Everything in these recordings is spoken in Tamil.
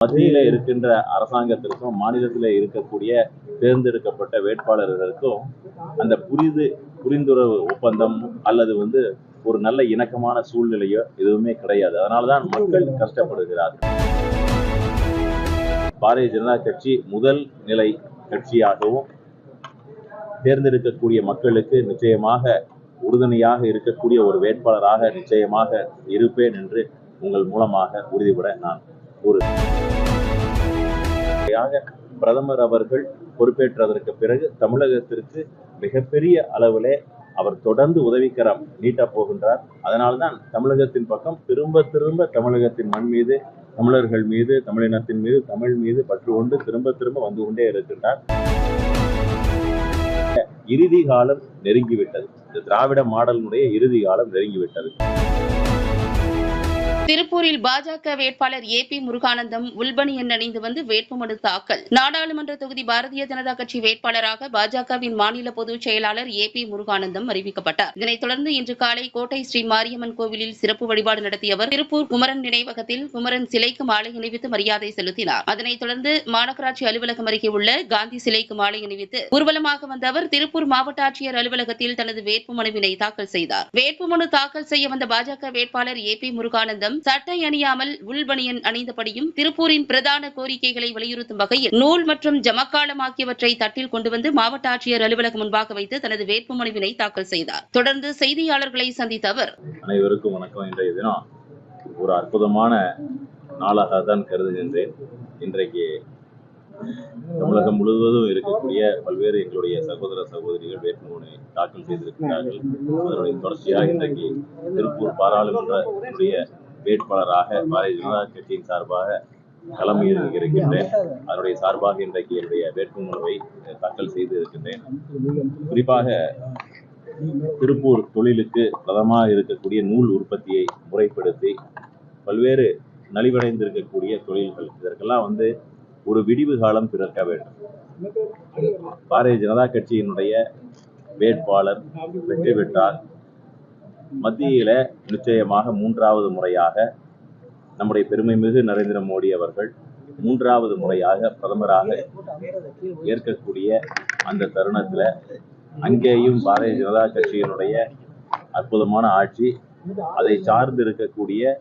மத்தியில இருக்கின்ற அரசாங்கத்திற்கும் மாநிலத்தில் இருக்கக்கூடிய தேர்ந்தெடுக்கப்பட்ட வேட்பாளர்களுக்கும் அந்த புரிது புரிந்துறவு ஒப்பந்தம் அல்லது வந்து ஒரு நல்ல இணக்கமான சூழ்நிலையோ எதுவுமே கிடையாது. அதனாலதான் மக்கள் கஷ்டப்படுகிறார்கள். பாரதிய ஜனதா கட்சி முதல் நிலை கட்சியாகவும் தேர்ந்தெடுக்கக்கூடிய மக்களுக்கு நிச்சயமாக உறுதுணையாக இருக்கக்கூடிய ஒரு வேட்பாளராக நிச்சயமாக இருப்பேன் என்று உங்கள் மூலமாக உறுதிபட நான் ஒரு பிரதமர் அவர்கள் பொறுப்பேற்றதற்கு பிறகு தமிழகத்திற்கு மிகப்பெரிய அளவிலே அவர் தொடர்ந்து உதவிக்கரம் நீட்டப் போகின்றார். அதனால்தான் தமிழகத்தின் பக்கம் திரும்ப திரும்ப தமிழகத்தின் மண் மீது தமிழர்கள் மீது தமிழினத்தின் மீது தமிழ் மீது பற்று கொண்டு திரும்ப திரும்ப வந்து கொண்டே இருக்கின்றார். இறுதி காலம் நெருங்கிவிட்டது. இந்த திராவிட மாடலினுடைய இறுதி காலம் நெருங்கிவிட்டது. திருப்பூரில் பாஜக வேட்பாளர் ஏ பி முருகானந்தம் உள்பணியன் அணிந்து வந்து வேட்புமனு தாக்கல். நாடாளுமன்ற தொகுதி பாரதிய ஜனதா கட்சி வேட்பாளராக பாஜகவின் மாநில பொதுச் செயலாளர் ஏ பி முருகானந்தம் அறிவிக்கப்பட்டார். இதனைத் தொடர்ந்து இன்று காலை கோட்டை ஸ்ரீ மாரியம்மன் கோவிலில் சிறப்பு வழிபாடு நடத்திய அவர் திருப்பூர் குமரன் நினைவகத்தில் குமரன் சிலைக்கு மாலை அணிவித்து மரியாதை செலுத்தினார். அதனைத் தொடர்ந்து மாநகராட்சி அலுவலகம் அருகே உள்ள காந்தி சிலைக்கு மாலை அணிவித்து ஊர்வலமாக வந்த அவர் திருப்பூர் மாவட்ட ஆட்சியர் அலுவலகத்தில் தனது வேட்புமனுவினை தாக்கல் செய்தார். வேட்புமனு தாக்கல் செய்ய வந்த பாஜக வேட்பாளர் ஏ பி முருகானந்தம் சட்டை அணியாமல் உள்பணியன் அணிந்தபடியும் திருப்பூரின் பிரதான கோரிக்கைகளை வலியுறுத்தும் வகையில் நூல் மற்றும் ஜமக்காலம் ஆகியவற்றை தட்டில் கொண்டு வந்து மாவட்ட ஆட்சியர் அலுவலகம் முன்பாக வைத்து தனது வேட்புமனுவினை தாக்கல் செய்தார். தொடர்ந்து செய்தியாளர்களை சந்தித்த அவர் அனைவருக்கும் வணக்கம். இன்றைய தினம் ஒரு அற்புதமான நாளாக தான் கருதுகின்றேன். இன்றைக்கு தமிழகம் முழுவதும் இருக்கக்கூடிய பல்வேறு எங்களுடைய சகோதர சகோதரிகள் வேட்புமனு தாக்கல் செய்திருக்கிறார்கள். அதனுடைய தொடர்ச்சியாக இன்றைக்கு திருப்பூர் பாராளுமன்றத்தினுடைய வேட்பாளராக பாரதிய ஜனதா கட்சியின் சார்பாக களம் இருக்கின்றேன். அதனுடைய சார்பாக இன்றைக்கு என்னுடைய வேட்புமனுவை தாக்கல் செய்து இருக்கின்றேன். குறிப்பாக திருப்பூர் தொழிலுக்கு பிரதமாக இருக்கக்கூடிய நூல் உற்பத்தியை முறைப்படுத்தி பல்வேறு நலிவடைந்திருக்கக்கூடிய தொழில்கள். இதற்கெல்லாம் வந்து ஒரு விடிவு காலம் பிறக்க வேண்டும். பாரதிய ஜனதா கட்சியினுடைய வேட்பாளர் வெற்றி பெற்றார். மத்தியில நிச்சயமாக மூன்றாவது முறையாக நம்முடைய பெருமைமிகு நரேந்திர மோடி அவர்கள் மூன்றாவது முறையாக பிரதமராக ஏற்கக்கூடிய அந்த தருணத்துல அங்கேயும் பாரதிய ஜனதா கட்சியினுடைய அற்புதமான ஆட்சி அதை சார்ந்து இருக்கக்கூடிய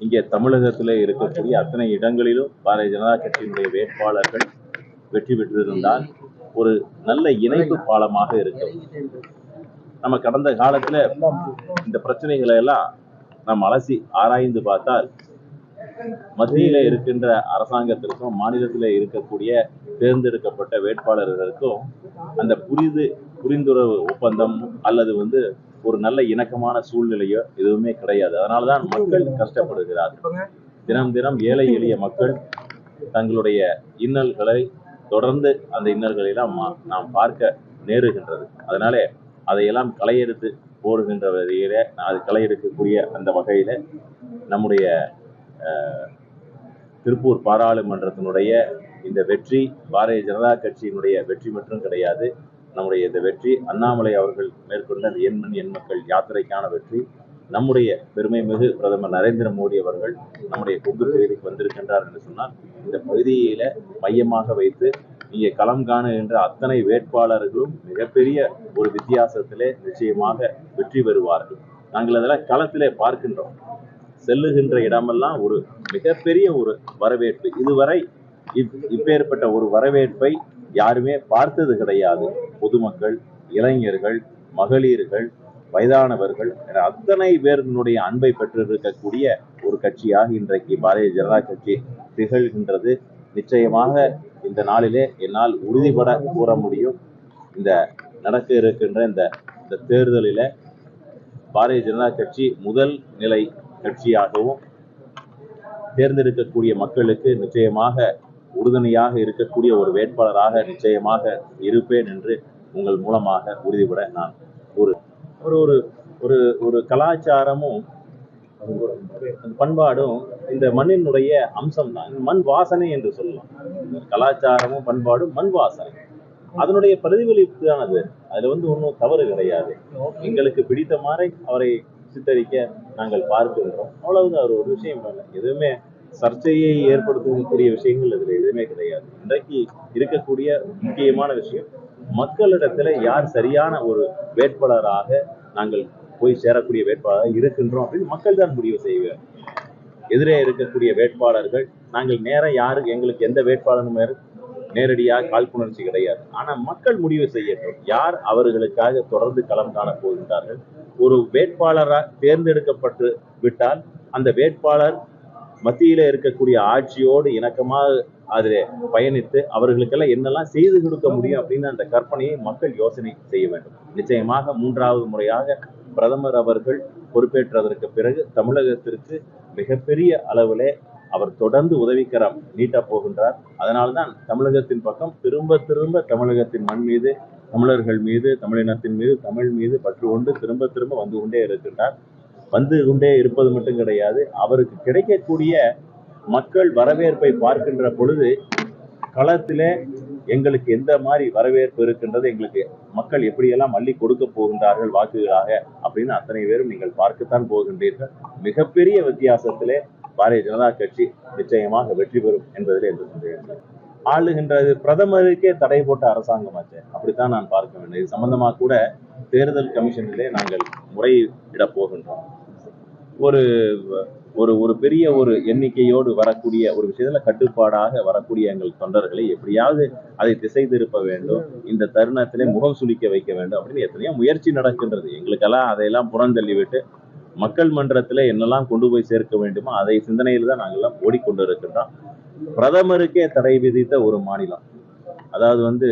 இங்கே தமிழகத்தில் இருக்கக்கூடிய அத்தனை இடங்களிலும் பாரதிய ஜனதா கட்சியினுடைய வேட்பாளர்கள் வெற்றி பெற்றிருந்தால் ஒரு நல்ல இணைப்பு பாலமாக இருக்கும் நம்ம கடந்த காலத்துல இந்த பிரச்சனைகளை எல்லாம் நாம் அலசி ஆராய்ந்து பார்த்தால் மத்தியில இருக்கின்ற அரசாங்கத்திற்கும் மாநிலத்தில் இருக்கக்கூடிய தேர்ந்தெடுக்கப்பட்ட வேட்பாளர்களுக்கும் அந்த புரிது புரிந்துறவு ஒப்பந்தம் அல்லது வந்து ஒரு நல்ல இணக்கமான சூழ்நிலையோ எதுவுமே கிடையாது. அதனாலதான் மக்கள் கஷ்டப்படுகிறார்கள். தினம் தினம் ஏழை எளிய மக்கள் தங்களுடைய இன்னல்களை தொடர்ந்து அந்த இன்னல்களை எல்லாம் மா- நாம் பார்க்க நேருகின்றது. அதனாலே அதையெல்லாம் களையெடுத்து போடுகின்ற வகையில் அது களையெடுக்கக்கூடிய அந்த வகையில் நம்முடைய திருப்பூர் பாராளுமன்றத்தினுடைய இந்த வெற்றி பாரதிய ஜனதா கட்சியினுடைய வெற்றி மட்டும் கிடையாது. நம்முடைய இந்த வெற்றி அண்ணாமலை அவர்கள் மேற்கொண்ட எண்மண் எண் மக்கள் யாத்திரைக்கான வெற்றி. நம்முடைய பெருமை மிகு பிரதமர் நரேந்திர மோடி அவர்கள் நம்முடைய கொங்கு பகுதிக்கு வந்திருக்கின்றார் என்று சொன்னால் இந்த பகுதியில மையமாக வைத்து இங்கே களம் காணுகின்ற அத்தனை வேட்பாளர்களும் மிகப்பெரிய ஒரு வித்தியாசத்திலே நிச்சயமாக வெற்றி பெறுவார்கள். நாங்கள் அதெல்லாம் களத்திலே பார்க்கின்றோம். செல்லுகின்ற இடமெல்லாம் ஒரு மிகப்பெரிய ஒரு வரவேற்பு. இதுவரை இப்- இப்பேற்பட்ட ஒரு வரவேற்பை யாருமே பார்த்தது கிடையாது. பொதுமக்கள் இளைஞர்கள் மகளிர்கள் வயதானவர்கள் என அத்தனை பேரினுடைய அன்பை பெற்றிருக்கக்கூடிய ஒரு கட்சியாக இன்றைக்கு பாரதிய ஜனதா கட்சி திகழ்கின்றது. நிச்சயமாக இந்த நாளிலே என்னால் உறுதிபட கூற முடியும். இந்த நடக்க இருக்கின்ற இந்த இந்த தேர்தலில பாரதிய ஜனதா கட்சி முதல் நிலை கட்சியாகவும் தேர்ந்தெடுக்கக்கூடிய மக்களுக்கு நிச்சயமாக உறுதுணையாக இருக்கக்கூடிய ஒரு வேட்பாளராக நிச்சயமாக இருப்பேன் என்று உங்கள் மூலமாக உறுதிபட நான் ஒரு ஒரு ஒரு ஒரு ஒரு கலாச்சாரமும் பண்பாடும் இந்த மண்ணினுடைய அம்சம் தான் மண் வாசனை என்று சொல்லலாம். கலாச்சாரமும் பண்பாடும் மண் வாசனை. அதனுடைய பிரதிபலிப்பு அதுல வந்து ஒன்றும் தவறு கிடையாது. எங்களுக்கு பிடித்த மாதிரி அவரை சித்தரிக்க நாங்கள் பார்க்கின்றோம். அவ்வளவுதான். அவர் ஒரு விஷயம் இல்லை. எதுவுமே சர்ச்சையை ஏற்படுத்தக்கூடிய விஷயங்கள் இதுல எதுவுமே கிடையாது. இன்றைக்கு இருக்கக்கூடிய முக்கியமான விஷயம் மக்களிடத்துல யார் சரியான ஒரு வேட்பாளராக நாங்கள் போய் சேரக்கூடிய வேட்பாளராக இருக்கின்றோம் அப்படின்னு மக்கள் தான் முடிவு செய்வார் எதிரே இருக்கக்கூடிய வேட்பாளர்கள் நாங்கள் நேரம் யாரு எங்களுக்கு எந்த வேட்பாளரும் நேரடியாக காழ்ப்புணர்ச்சி கிடையாது. ஆனால் மக்கள் முடிவு செய்யட்டும். யார் அவர்களுக்காக தொடர்ந்து களம் காண போகின்றார்கள்? ஒரு வேட்பாளராக தேர்ந்தெடுக்கப்பட்டு விட்டால் அந்த வேட்பாளர் மத்தியில் இருக்கக்கூடிய ஆட்சியோடு இணக்கமாக அதில் பயணித்து அவர்களுக்கெல்லாம் என்னெல்லாம் செய்து கொடுக்க முடியும் அப்படின்னு அந்த கற்பனையை மக்கள் யோசனை செய்ய வேண்டும். நிச்சயமாக மூன்றாவது முறையாக பிரதமர் அவர்கள் பொறுப்பேற்றதற்கு பிறகு தமிழகத்திற்கு மிகப்பெரிய அளவிலே அவர் தொடர்ந்து உதவிக்கரம் நீட்டப் போகின்றார். அதனால்தான் தமிழகத்தின் பக்கம் திரும்ப திரும்ப தமிழகத்தின் மண் மீது தமிழர்கள் மீது தமிழினத்தின் மீது தமிழ் மீது பற்று கொண்டு திரும்ப திரும்ப வந்து கொண்டே இருக்கின்றார். வந்து கொண்டே இருப்பது மட்டும் கிடையாது அவருக்கு கிடைக்கக்கூடிய மக்கள் வரவேற்பை பார்க்கின்ற பொழுது களத்தில் எங்களுக்கு எந்த மாதிரி வரவேற்பு இருக்கின்றது எங்களுக்கு மக்கள் எப்படியெல்லாம் மல்லி கொடுக்க போகின்றார்கள் வாக்குகளாக அப்படின்னு அத்தனை பேரும் நீங்கள் பார்க்கத்தான் போகின்றீர்கள். மிகப்பெரிய வித்தியாசத்திலே பாரதிய ஜனதா கட்சி நிச்சயமாக வெற்றி பெறும் என்பதில் எந்த சந்தேகம் ஆளுகின்றது பிரதமருக்கே தடை போட்ட அரசாங்கமாச்சே அப்படித்தான் நான் பார்க்க வேண்டும். இது சம்பந்தமாக கூட தேர்தல் கமிஷனிலே நாங்கள் முறையிட போகின்றோம். ஒரு ஒரு ஒரு பெரிய ஒரு எண்ணிக்கையோடு வரக்கூடிய ஒரு விஷயத்துல கட்டுப்பாடாக வரக்கூடிய எங்கள் தொண்டர்களை எப்படியாவது அதை திசை திருப்ப வேண்டும் இந்த தருணத்திலே முகம் சுளிக்க வைக்க வேண்டும் அப்படின்னு எத்தனையோ முயற்சி நடக்கின்றது. எங்களுக்கெல்லாம் அதையெல்லாம் புறந்தள்ளிவிட்டு மக்கள் மன்றத்தில் என்னெல்லாம் கொண்டு போய் சேர்க்க வேண்டுமோ அதை சிந்தனையில் தான் நாங்கள்லாம் ஓடிக்கொண்டு இருக்கின்றோம் பிரதமருக்கே தடை விதித்த ஒரு மாநிலம். அதாவது வந்து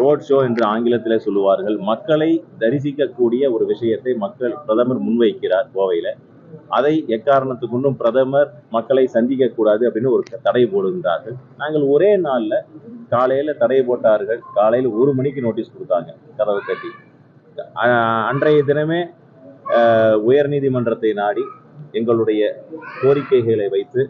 ரோட் ஷோ என்று ஆங்கிலத்தில் சொல்லுவார்கள். மக்களை தரிசிக்கக்கூடிய ஒரு விஷயத்தை மக்கள் பிரதமர் முன்வைக்கிறார் கோவையில். அதை எக்காரணத்து கொண்டும் பிரதமர் மக்களை சந்திக்க கூடாது அப்படின்னு ஒரு தடை போடுகின்றார்கள். நாங்கள் ஒரே நாளில் காலையில் தடை போட்டார்கள். காலையில் ஒரு மணிக்கு நோட்டீஸ் கொடுத்தாங்க கதவு கட்டி. அன்றைய தினமே உயர்நீதிமன்றத்தை நாடி எங்களுடைய கோரிக்கைகளை வைத்து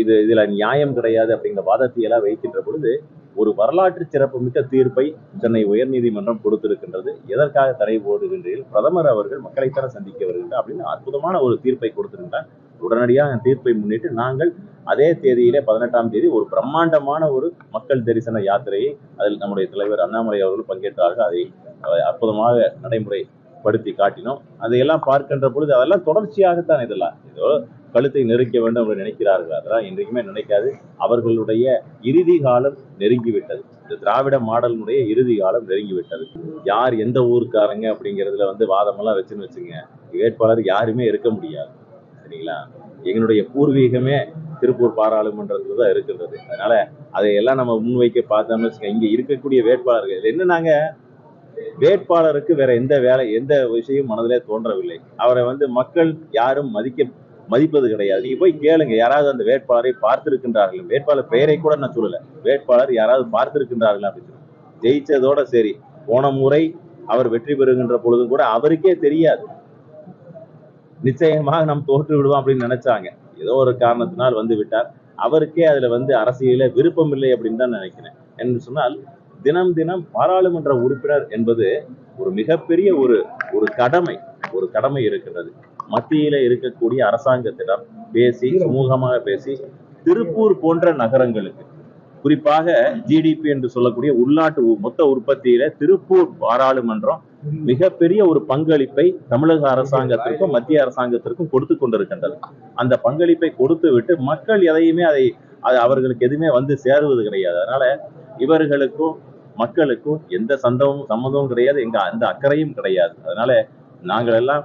இது இதில் நியாயம் கிடையாது அப்படிங்கிற வாதத்தையெல்லாம் வைக்கின்ற பொழுது ஒரு வரலாற்று சிறப்புமிக்க தீர்ப்பை சென்னை உயர்நீதிமன்றம் கொடுத்திருக்கின்றது. எதற்காக தடை போடுகின்றீர்கள்? பிரதமர் அவர்கள் மக்களைத்தான சந்திக்க வருகின்றார் அப்படின்னு அற்புதமான ஒரு தீர்ப்பை கொடுத்திருந்தார். உடனடியாக தீர்ப்பை முன்னிட்டு நாங்கள் அதே தேதியிலே பதினெட்டாம் தேதி ஒரு பிரம்மாண்டமான ஒரு மக்கள் தரிசன யாத்திரையை அதில் நம்முடைய தலைவர் அண்ணாமலை அவர்கள் பங்கேற்றார்கள். அதை அற்புதமாக நடைமுறை படுத்தி காட்டினோம். அதையெல்லாம் பார்க்கின்ற பொழுது அதெல்லாம் தொடர்ச்சியாகத்தான் இதெல்லாம். ஏதோ கழுத்தை நெருக்க வேண்டும் என்று நினைக்கிறார்கள். அதெல்லாம் என்றைக்குமே நினைக்காது. அவர்களுடைய இறுதி காலம் நெருங்கிவிட்டது. இந்த திராவிட மாடலினுடைய இறுதி காலம் நெருங்கிவிட்டது. யார் எந்த ஊருக்காரங்க அப்படிங்கிறதுல வந்து வாதமெல்லாம் வச்சுன்னு வச்சுங்க வேட்பாளர் யாருமே இருக்க முடியாது. சரிங்களா? எங்களுடைய பூர்வீகமே திருப்பூர் பாராளுமன்றத்தில் தான் இருக்கின்றது. அதனால அதையெல்லாம் நம்ம முன்வைக்க பார்த்தோம்னு வச்சுக்கோங்க. இங்கே இருக்கக்கூடிய வேட்பாளர்கள் என்ன நாங்கள் வேட்பாளருக்கு வேற எந்த வேலை எந்த விஷயம் மனதிலே தோன்றவில்லை. அவரை வந்து மக்கள் யாரும் மதிக்க மதிப்பது கிடையாது. நீங்க போய் கேளுங்க யாராவது அந்த வேட்பாளரை பார்த்திருக்கின்றார்கள். வேட்பாளர் பெயரை கூட நான் சொல்லல. வேட்பாளர் யாராவது பார்த்திருக்கின்றார்கள் அப்படின்னு சொல்லி. ஜெயிச்சதோட சரி. போன முறை அவர் வெற்றி பெறுகின்ற பொழுதும் கூட அவருக்கே தெரியாது. நிச்சயமாக நாம் தோற்று விடுவோம் அப்படின்னு நினைச்சாங்க. ஏதோ ஒரு காரணத்தினால் வந்து விட்டார். அவருக்கே அதுல வந்து அரசியல விருப்பம் இல்லை அப்படின்னு தான் நினைக்கிறேன். என்று சொன்னால் தினம் தினம் பாராளுமன்ற உறுப்பினர் என்பது ஒரு மிகப்பெரிய ஒரு ஒரு கடமை ஒரு கடமை இருக்கிறது மத்தியில இருக்கக்கூடிய அரசாங்கத்திடம் பேசி சுமூகமாக பேசி திருப்பூர் போன்ற நகரங்களுக்கு குறிப்பாக ஜிடிபி என்று சொல்லக்கூடிய உள்நாட்டு மொத்த உற்பத்தியில திருப்பூர் பாராளுமன்றம் மிகப்பெரிய ஒரு பங்களிப்பை தமிழக அரசாங்கத்திற்கும் மத்திய அரசாங்கத்திற்கும் கொடுத்து கொண்டிருக்கின்றது. அந்த பங்களிப்பை கொடுத்து விட்டு மக்கள் எதையுமே அதை அது அவர்களுக்கு எதுவுமே வந்து சேருவது கிடையாது. அதனால இவர்களுக்கும் மக்களுக்கும் எந்த சந்தமும் சம்மந்தமும் கிடையாது. எங்க அந்த அக்கறையும் கிடையாது. அதனால நாங்கள் எல்லாம்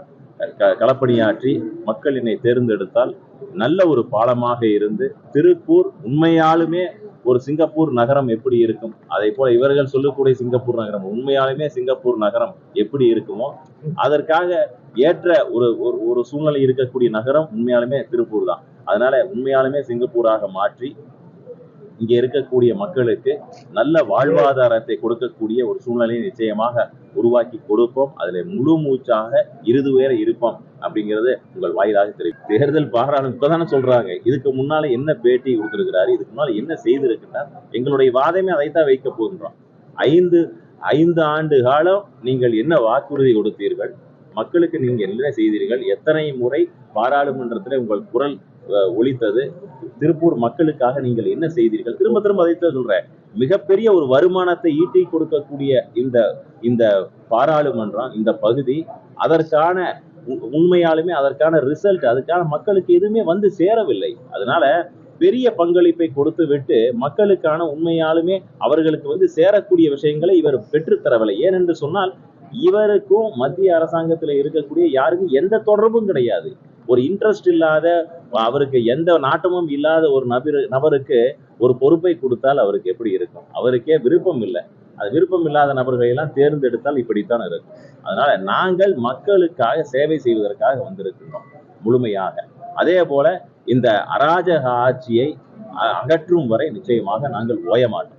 க- களப்பணியாற்றி மக்கள் என்னை தேர்ந்தெடுத்தால் நல்ல ஒரு பாலமாக இருந்து திருப்பூர் உண்மையாலுமே ஒரு சிங்கப்பூர் நகரம் எப்படி இருக்கும்? அதே போல இவர்கள் சொல்லக்கூடிய சிங்கப்பூர் நகரம் உண்மையாலுமே சிங்கப்பூர் நகரம் எப்படி இருக்குமோ அதற்காக ஏற்ற ஒரு ஒரு ஒரு சூழ்நிலை இருக்கக்கூடிய நகரம் உண்மையாலுமே திருப்பூர் தான். அதனால உண்மையாலுமே சிங்கப்பூராக மாற்றி இங்க இருக்கக்கூடிய மக்களுக்கு நல்ல வாழ்வாதாரத்தை கொடுக்கக்கூடிய ஒரு சூழ்நிலையை நிச்சயமாக உருவாக்கி கொடுப்போம். அதுல முழு மூச்சாக இருது வேற இருப்போம் அப்படிங்கறது உங்கள் வாயிலாக தெரியும் தேர்தல் பாராளும் இப்பதானே சொல்றாங்க. இதுக்கு முன்னால என்ன பேட்டி கொடுத்திருக்கிறாரு? இதுக்கு முன்னால என்ன செய்திருக்குன்னா எங்களுடைய வாதமே அதைத்தான் வைக்க போகின்றோம். ஐந்து ஐந்து ஆண்டு காலம் நீங்கள் என்ன வாக்குறுதி கொடுத்தீர்கள்? மக்களுக்கு நீங்க என்ன செய்தீர்கள்? எத்தனை முறை பாராளுமன்றத்தில் உங்கள் குரல் ஒழித்தது. திருப்பூர் மக்களுக்காக நீங்கள் என்ன செய்தீர்கள்? திரும்ப திரும்ப அதை சொல்றேன். மிகப்பெரிய ஒரு வருமானத்தை ஈட்டி கொடுக்கக்கூடிய இந்த இந்த பாராளுமன்றம் இந்த பகுதி அதற்கான உ- உண்மையாலுமே அதற்கான ரிசல்ட் அதுக்கான மக்களுக்கு எதுவுமே வந்து சேரவில்லை. அதனால பெரிய பங்களிப்பை கொடுத்து விட்டு மக்களுக்கான உண்மையாலுமே அவர்களுக்கு வந்து சேரக்கூடிய விஷயங்களை இவர் பெற்றுத்தரவில்லை ஏனென்று சொன்னால் இவருக்கும் மத்திய அரசாங்கத்தில் இருக்கக்கூடிய யாருக்கும் எந்த தொடர்பும் கிடையாது. ஒரு இன்ட்ரெஸ்ட் இல்லாத அவருக்கு எந்த நாட்டமும் இல்லாத ஒரு நபர் நபருக்கு ஒரு பொறுப்பை கொடுத்தால் அவருக்கு எப்படி இருக்கும்? அவருக்கே விருப்பம் இல்லை. அது விருப்பம் இல்லாத நபர்களை எல்லாம் தேர்ந்தெடுத்தால் இப்படித்தான் இருக்கும். அதனால நாங்கள் மக்களுக்காக சேவை செய்வதற்காக வந்திருக்கிறோம் முழுமையாக. அதே போல இந்த அராஜக ஆட்சியை அகற்றும் வரை நிச்சயமாக நாங்கள் ஓய மாட்டோம்.